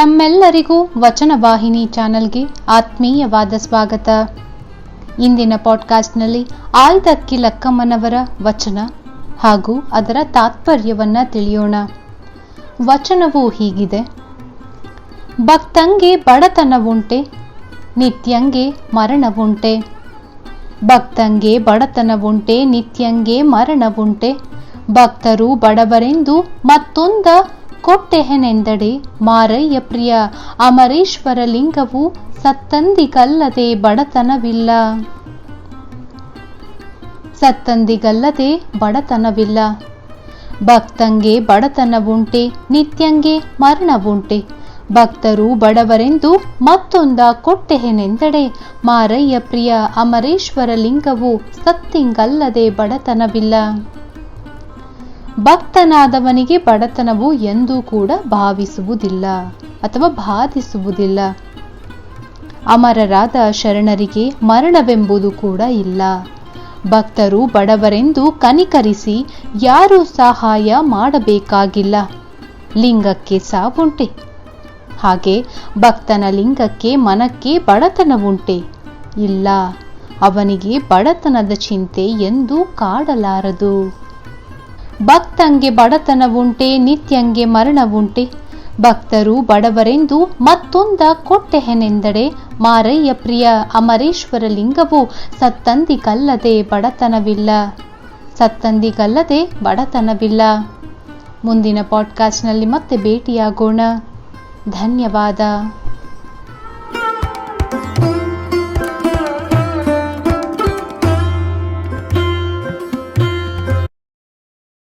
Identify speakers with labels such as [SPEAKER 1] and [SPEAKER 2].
[SPEAKER 1] ತಮ್ಮೆಲ್ಲರಿಗೂ ವಚನ ವಾಹಿನಿ ಚಾನೆಲ್ಗೆ ಆತ್ಮೀಯವಾದ ಸ್ವಾಗತ. ಇಂದಿನ ಪಾಡ್ಕಾಸ್ಟ್ನಲ್ಲಿ ಆಯ್ದಕ್ಕಿ ಲಕ್ಕಮ್ಮನವರ ವಚನ ಹಾಗೂ ಅದರ ತಾತ್ಪರ್ಯವನ್ನ ತಿಳಿಯೋಣ. ವಚನವು ಹೀಗಿದೆ. ಭಕ್ತಂಗೆ ಬಡತನವುಂಟೆ ನಿತ್ಯಂಗೆ ಮರಣವುಂಟೆ ಭಕ್ತಂಗೆ ಬಡತನವುಂಟೆ ನಿತ್ಯಂಗೆ ಮರಣವುಂಟೆ ಭಕ್ತರು ಬಡವರೆಂದು ಮತ್ತೊಂದ ಕೊಟ್ಟೆಹೆನೆಂದಡೆ, ಮಾರಯ್ಯ ಪ್ರಿಯ, ಅಮರೇಶ್ವರ ಲಿಂಗವು ಸತ್ತಂದಿಗಲ್ಲದೆ ಬಡತನವಿಲ್ಲ. ಸತ್ತಂದಿಗಲ್ಲದೆ ಬಡತನವಿಲ್ಲ. ಭಕ್ತಂಗೆ ಬಡತನವುಂಟೆ, ನಿತ್ಯಂಗೆ ಮರಣವುಂಟೆ. ಭಕ್ತರು ಬಡವರೆಂದು ಮತ್ತೊಂದ ಕೊಟ್ಟೆಹೆನೆಂದಡೆ, ಮಾರಯ್ಯ ಪ್ರಿಯ, ಅಮರೇಶ್ವರ ಲಿಂಗವು ಸತ್ತಿಂಗಲ್ಲದೆ ಬಡತನವಿಲ್ಲ. ಭಕ್ತನಾದವನಿಗೆ ಬಡತನವು ಎಂದೂ ಕೂಡ ಭಾವಿಸುವುದಿಲ್ಲ ಅಥವಾ ಬಾಧಿಸುವುದಿಲ್ಲ. ಅಮರರಾದ ಶರಣರಿಗೆ ಮರಣವೆಂಬುದು ಕೂಡ ಇಲ್ಲ. ಭಕ್ತರು ಬಡವರೆಂದು ಕನಿಕರಿಸಿ ಯಾರೂ ಸಹಾಯ ಮಾಡಬೇಕಾಗಿಲ್ಲ. ಲಿಂಗಕ್ಕೆ ಸಾವುಂಟೆ. ಹಾಗೆ ಭಕ್ತನ ಲಿಂಗಕ್ಕೆ ಮನಕ್ಕೆ ಬಡತನವುಂಟೆ. ಇಲ್ಲ, ಅವನಿಗೆ ಬಡತನದ ಚಿಂತೆ ಎಂದೂ ಕಾಡಲಾರದು. ಭಕ್ತಂಗೆ ಬಡತನವುಂಟೆ ನಿತ್ಯಂಗೆ ಮರಣವುಂಟೆ ಭಕ್ತರು ಬಡವರೆಂದು ಮತ್ತೊಂದ ಕೊಟ್ಟೆಹೆನೆಂದಡೆ, ಮಾರಯ್ಯ ಪ್ರಿಯ ಅಮರೇಶ್ವರ ಲಿಂಗವು ಸತ್ತಂದಿಗಲ್ಲದೆ ಬಡತನವಿಲ್ಲ. ಸತ್ತಂದಿಗಲ್ಲದೆ ಬಡತನವಿಲ್ಲ. ಮುಂದಿನ ಪಾಡ್ಕಾಸ್ಟ್ನಲ್ಲಿ ಮತ್ತೆ ಭೇಟಿಯಾಗೋಣ. ಧನ್ಯವಾದ.